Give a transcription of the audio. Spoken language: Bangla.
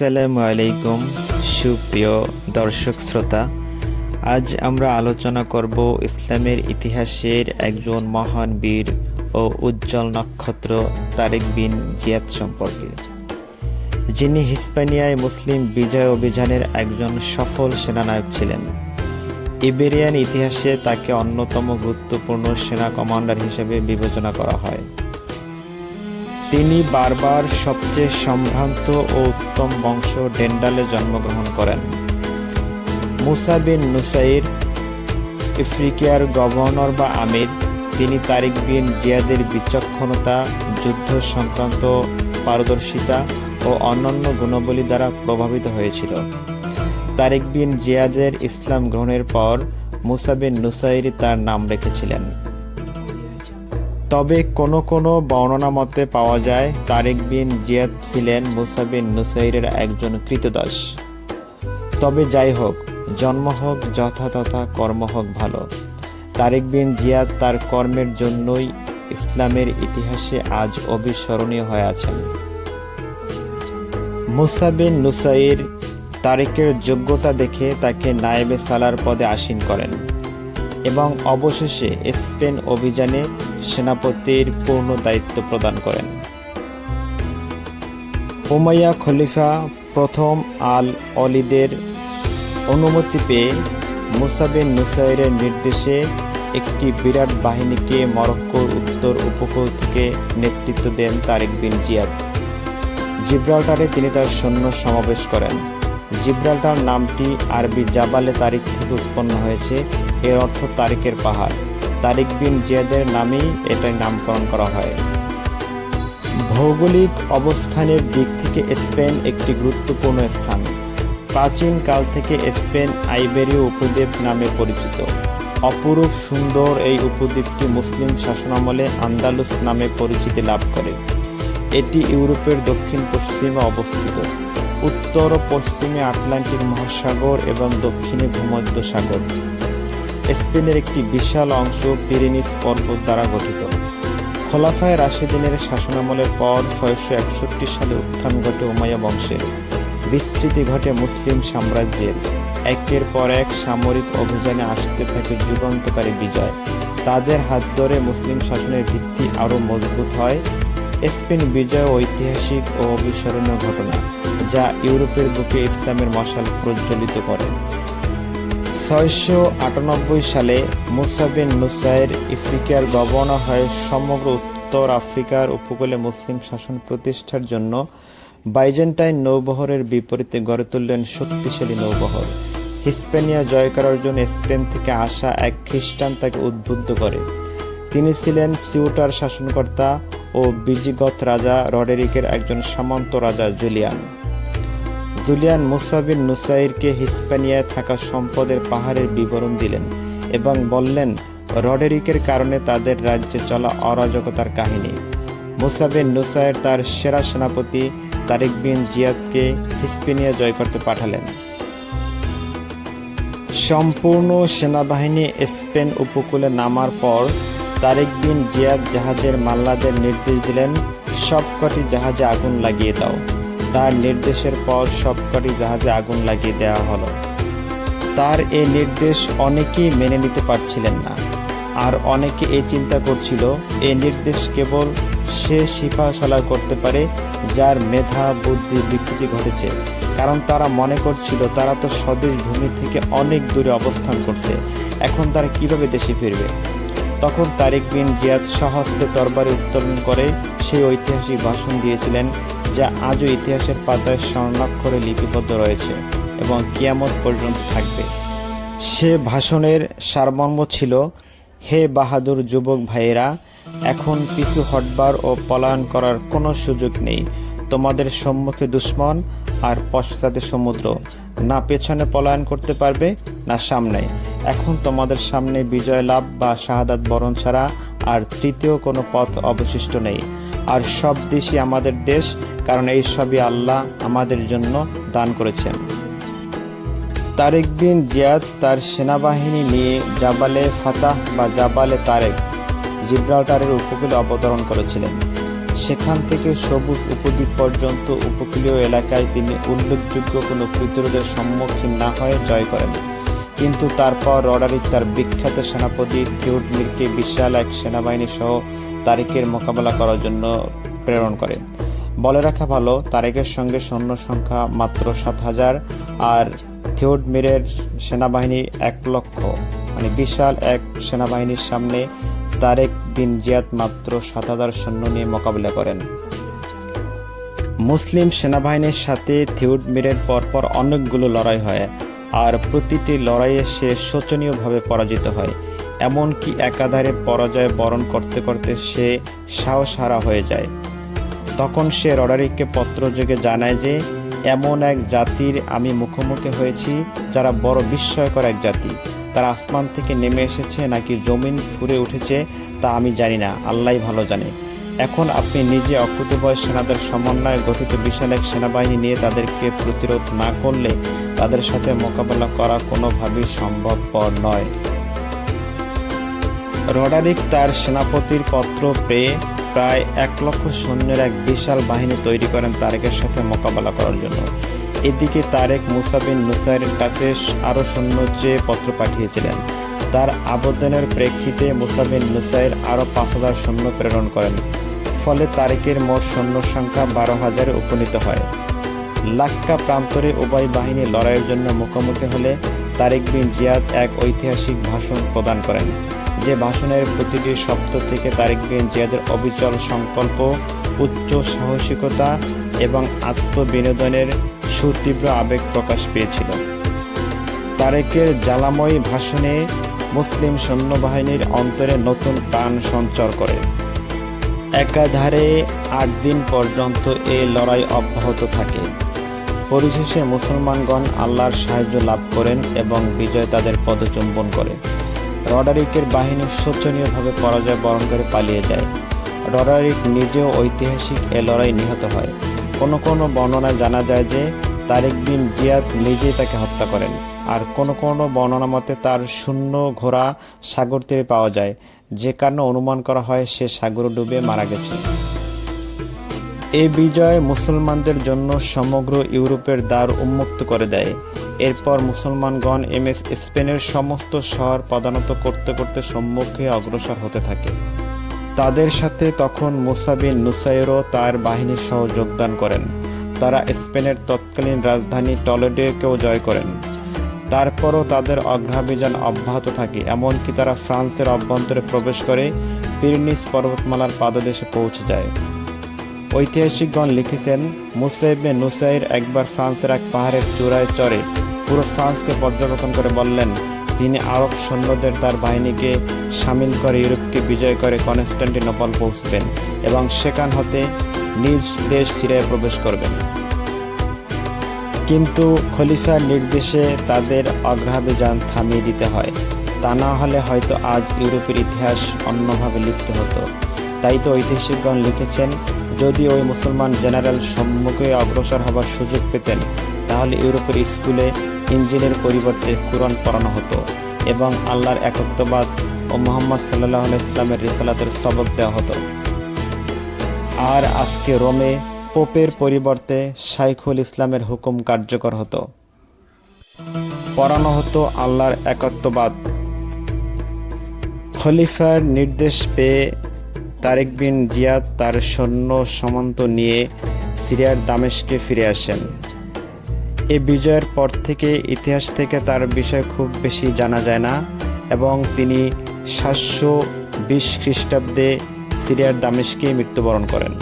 আসসালামু আলাইকুম সুপ্রিয় দর্শক শ্রোতা। আজ আমরা আলোচনা করব ইসলামের ইতিহাসের একজন মহান বীর ও উজ্জ্বল নক্ষত্র তারেক বিন জিয়াদ সম্পর্কে। যিনি হিস্পানিয়ায় মুসলিম বিজয় অভিযানের একজন সফল সেনানায়ক ছিলেন। ইবেরিয়ান ইতিহাসে তাকে অন্যতম গুরুত্বপূর্ণ সেনা কমান্ডার হিসেবে বিবেচনা করা হয়। তিনি বারবার সবচেয়ে সম্ভ্রান্ত ও উত্তম বংশ ডেন্ডালে জন্মগ্রহণ করেন। মুসা বিন নুসাইর ইফ্রিকিয়ার গভর্নর বা আমির, তিনি তারিক বিন জিয়াদের বিচক্ষণতা, যুদ্ধ সংক্রান্ত পারদর্শিতা ও অন্যান্য গুণাবলী দ্বারা প্রভাবিত হয়েছিল। তারিক বিন জিয়াদের ইসলাম গ্রহণের পর মুসা বিন নুসাইর তার নাম রেখেছিলেন। তবে কোনো কোনো বর্ণনা মতে পাওয়া যায়, তারেক বিন জিয়াদ ছিলেন মুসা বিন নুসাইরের একজন কৃতদাস। তবে যাই হোক, জন্ম হোক যথাতথা কর্ম হোক ভালো। তারেক বিন জিয়াদ তার কর্মের জন্যই ইসলামের ইতিহাসে আজ অবিস্মরণীয় হয়ে আছেন। মুসা বিন নুসাইর তারেকের যোগ্যতা দেখে তাকে নায়েবে সালার পদে আসীন করেন এবং অবশেষে স্পেন অভিযানে সেনাপতির পূর্ণ দায়িত্ব প্রদান করেন। উমাইয়া খলিফা প্রথম আল অলিদের অনুমতি পেয়ে মুসাবিন নুসাইরের নির্দেশে একটি বিরাট বাহিনীকে মরক্কোর উত্তর উপকূল থেকে নেতৃত্ব দেন তারেক বিন জিয়াদ। জিব্রাল্টারে তিনি তার সৈন্য সমাবেশ করেন। জিব্রাল্টার নামটি আরবি জাবালে তারিখ থেকে উৎপন্ন হয়েছে, এর অর্থ তারিখের পাহাড়। তারিক বিন জিয়াদের নামেই এটার নামকরণ করা হয়। ভৌগোলিক অবস্থানের দিক থেকে স্পেন একটি গুরুত্বপূর্ণ স্থান। প্রাচীন কাল থেকে স্পেন আইবেরীয় উপদ্বীপ নামে পরিচিত। অপরূপ সুন্দর এই উপদ্বীপটি মুসলিম শাসনামলে আন্দালুস নামে পরিচিতি লাভ করে। এটি ইউরোপের দক্ষিণ পশ্চিমে অবস্থিত। উত্তর ও পশ্চিমে আটলান্টিক মহাসাগর এবং দক্ষিণে ভূমধ্য সাগর স্পেনের একটি বিশাল অংশ পিরেনিস পর্বত দ্বারা গঠিত। খোলাফায় রাশিদিনের শাসনামলের পর ছয়শো একষট্টি সালে উত্থান ঘটে উমাইয়া বংশের বিস্তৃতি ঘটে মুসলিম সাম্রাজ্যের। একের পর এক সামরিক অভিযানে আসতে থাকে যুগান্তকারী বিজয়। তাদের হাত ধরে মুসলিম শাসনের ভিত্তি আরও মজবুত হয়। স্পেন বিজয় ঐতিহাসিক ও অবিস্মরণীয় ঘটনা, যা ইউরোপের বুকে ইসলামের মশাল প্রজ্বলিত করে। ছয়শো আটানব্বই সালে মুসাবিন নুসাইর ইফ্রিকার গভর্নর হয়ে সমগ্র উত্তর আফ্রিকার উপকূলে মুসলিম শাসন প্রতিষ্ঠার জন্য বাইজেন্টাইন নৌবহরের বিপরীতে গড়ে তুললেন শক্তিশালী নৌবহর। হিসপেনিয়া জয় করার জন্য স্পেন থেকে আসা এক খ্রিস্টান তাকে উদ্বুদ্ধ করে। তিনি ছিলেন সিউটার শাসনকর্তা ও বিজিগত রাজা রডেরিকের একজন সামন্ত রাজা জুলিয়ান। জুলিয়ান মুসাবিন নুসাইরকে হিস্পানিয়ায় থাকা সম্পদের পাহাড়ের বিবরণ দিলেন এবং বললেন, রডেরিকের কারণে তাদের রাজ্যে চলা অরাজকতার কাহিনী। মুসাবিন নুসাইর তার সেরা সেনাপতি তারেক বিন জিয়াদকে হিস্পেনিয়া জয় করতে পাঠালেন। সম্পূর্ণ সেনাবাহিনী স্পেন উপকূলে নামার পর তারেক বিন জিয়াদ জাহাজের মাল্লাদের নির্দেশ দিলেন, সবকটি জাহাজে আগুন লাগিয়ে দাও। তার নির্দেশের পর সবকটি জাহাজে আগুন লাগিয়ে দেওয়া হলো। তার এই নির্দেশ অনেকেই মেনে নিতে পারছিলেন না, আর অনেকে এই চিন্তা করছিল এই নির্দেশ কেবল সে সিপাহশালা করতে পারে যার মেধা, বুদ্ধি, বিকৃতি ঘটেছে। কারণ তারা মনে করছিল, তারা তো স্বদেশ ভূমি থেকে অনেক দূরে অবস্থান করছে, এখন তারা কীভাবে দেশে ফিরবে? তখন তারেক বিন জিয়াদ সহস্তে দরবারে উত্তোলন করে সেই ঐতিহাসিক ভাষণ দিয়েছিলেন যা আজও ইতিহাসের পাতায় স্বর্ণাক্ষরে লিপিবদ্ধ রয়েছে এবং কিয়ামত পর্যন্ত থাকবে। সে ভাষণের সারমর্ম ছিল, হে বাহাদুর যুবক ভাইয়েরা, এখন পিছু হটবার ও পলায়ন করার কোনো সুযোগ নেই। তোমাদের সম্মুখে দুশ্মন আর পশ্চাতে সমুদ্র। না পেছনে পলায়ন করতে পারবে, না সামনে। এখন তোমাদের সামনে বিজয় লাভ বা শাহাদাত বরণ ছাড়া আর তৃতীয় কোনো পথ অবশিষ্ট নেই। আর সব দেশই আমাদের দেশ, কারণ এই সবই আল্লাহ আমাদের জন্য দান করেছেন। তারেক বিন জিয়াদ তার সেনাবাহিনী নিয়ে জাবালে ফাতাহ বা জাবালে তারেক জিব্রাল্টারের উপকূলে অবতরণ করেছিলেন। সেখান থেকে সবুজ উপদ্বীপ পর্যন্ত উপকূলীয় এলাকায় তিনি উল্লেখযোগ্য কোনো প্রতিরোধের সম্মুখীন না হয়ে জয় করেন। কিন্তু তারপর রডারিক তার বিখ্যাত সেনাপতি থিওডমিরকে বিশাল এক সেনাবাহিনী সহ তারিকের মোকাবেলা করার জন্য প্রেরণ করে। বলে রাখা ভালো তারেকের সঙ্গে সৈন্য সংখ্যা মাত্র সাত হাজার আর থিওডমিরের সেনাবাহিনী এক লক্ষ। মানে বিশাল এক সেনাবাহিনীর সামনে তারেক বিন জিয়াদ মাত্র সাত হাজার সৈন্য নিয়ে মোকাবিলা করেন। মুসলিম সেনাবাহিনীর সাথে থিওডমিরের পরপর অনেকগুলো লড়াই হয় আর প্রতিটি লড়াইয়ে সে শোচনীয়ভাবে পরাজিত হয়। এমনকি একাধারে পরাজয় বরণ করতে করতে সে সাহস হারা হয়ে যায়। তখন সে রডারিককে পত্রযোগে জানায় যে, এমন এক জাতির আমি মুখোমুখি হয়েছি, যারা বড় বিস্ময়কর এক জাতি। তারা আসমান থেকে নেমে এসেছে নাকি জমিন ফুরে উঠেছে তা আমি জানি না আল্লাহ ভালো জানে। এখন আপনি নিজে অকুতভয় সেনাদের সমন্বয়ে গঠিত বিশাল এক সেনাবাহিনী নিয়ে তাদেরকে প্রতিরোধ না করলে তাদের সাথে মোকাবেলা করা কোনোভাবেই সম্ভবপর নয়। রডারিক তার সেনাপতির পত্র পেয়ে প্রায় এক লক্ষ সৈন্যের এক বিশাল বাহিনী তৈরি করেন তারেকের সাথে মোকাবেলা করার জন্য। এদিকে তারেক মুসাবিন নুসাইরের কাছে আরও সৈন্য চেয়ে পত্র পাঠিয়েছিলেন। তার আবেদনের প্রেক্ষিতে মুসাবিন নুসাইর আরও পাঁচ হাজার সৈন্য প্রেরণ করেন। ফলে তারেকের মোট সৈন্য সংখ্যা বারো হাজারে উপনীত হয়। লাক্কা প্রান্তরে উভয় বাহিনী লড়াইয়ের জন্য মুখোমুখি হলে তারেক বিন জিয়াদ এক ঐতিহাসিক ভাষণ প্রদান করেন। যে ভাষণের প্রতিটি শব্দ থেকে তারেক বিন জিয়াদের অবিচল সংকল্প, উচ্চ সাহসিকতা এবং আত্মবিনোদনের সুতীব্র আবেগ প্রকাশ পেয়েছিল। তারেকের জ্বালাময়ী ভাষণে মুসলিম সৈন্যবাহিনীর অন্তরে নতুন প্রাণ সঞ্চার করে। একাধারে আট দিন পর্যন্ত এই লড়াই অব্যাহত থাকে। পরিশেষে মুসলমানগণ আল্লাহর সাহায্য লাভ করেন এবং বিজয় তাদের পদচুম্বন করে। রডারিকের বাহিনী শোচনীয়ভাবে পরাজয় বরণ করে পালিয়ে যায়। রডারিক নিজেও ঐতিহাসিক এ লড়াই নিহত হয়। কোনো কোনো বর্ণনায় জানা যায় যে, তারেক বিন জিয়াদ নিজেই তাকে হত্যা করেন। আর কোনো কোনো বর্ণনা মতে তার শূন্য ঘোড়া সাগর তীরে পাওয়া যায়। যে কারণে অনুমান করা হয় সে সাগর ডুবে মারা গেছে। এই বিজয় মুসলমানদের জন্য সমগ্র ইউরোপের দ্বার উন্মুক্ত করে দেয়। এরপর মুসলমানগণ এম এস স্পেনের সমস্ত শহর পদানত করতে করতে সম্মুখে অগ্রসর হতে থাকে। তাদের সাথে তখন মুসাবিন নুসাইরও তার বাহিনীর সহ যোগদান করেন। তারা স্পেনের তৎকালীন রাজধানী টলেডোকেও জয় করেন। তারপরও তাদের অগ্রাভিযান অব্যাহত থাকে, এমনকি তারা ফ্রান্সের অভ্যন্তরে প্রবেশ করে পিরনিস পর্বতমালার পাদদেশে পৌঁছে যায়। ঐতিহাসিকগণ লিখেছেন মুসাইবে নুসাইর একবার ফ্রান্সের এক পাহাড়ের চূড়ায় চড়ে পুরো ফ্রান্সকে পর্যবেক্ষণ করে বললেন, তিনি আরব সৈন্যদের তার বাহিনীকে সামিল করে ইউরোপকে বিজয় করে কনস্ট্যান্টিনোপল পৌঁছবেন এবং সেখান হতে নিজ দেশ সিরিয়ায় প্রবেশ করবেন। কিন্তু খলিফার নির্দেশে তাদের অগ্রাভিযান থামিয়ে দিতে হয়। তা না হলে হয়তো আজ ইউরোপের ইতিহাস অন্যভাবে লিখতে হতো। তাই তো ঐতিহাসিকগণ লিখেছেন, যদি ওই মুসলমান জেনারেল সম্মুখে অগ্রসর হবার সুযোগ পেতেন তাহলে ইউরোপের স্কুলে ইঞ্জিনের পরিবর্তে কোরআন পড়ানো হতো এবং আল্লাহর একত্ববাদ ও মোহাম্মদ সাল্লাহ ইসলামের রিসালাতের সবক দেওয়া হতো। আর আজকে রোমে পোপের পরিবর্তে শাইখুল ইসলামের হুকুম কার্যকর হতো। পড়ানো হতো আল্লাহর একত্ববাদ। খলিফার নির্দেশ পেয়ে তারেক বিন জিয়াদ তার সৈন্য সামন্ত নিয়ে সিরিয়ার দামেশকে ফিরে আসেন। এ বিজয়ের পর থেকে ইতিহাস থেকে তার বিষয় খুব বেশি জানা যায় না এবং তিনি সাতশো বিশ খ্রিস্টাব্দে সিরিয়ার দামেশকে মৃত্যুবরণ করেন।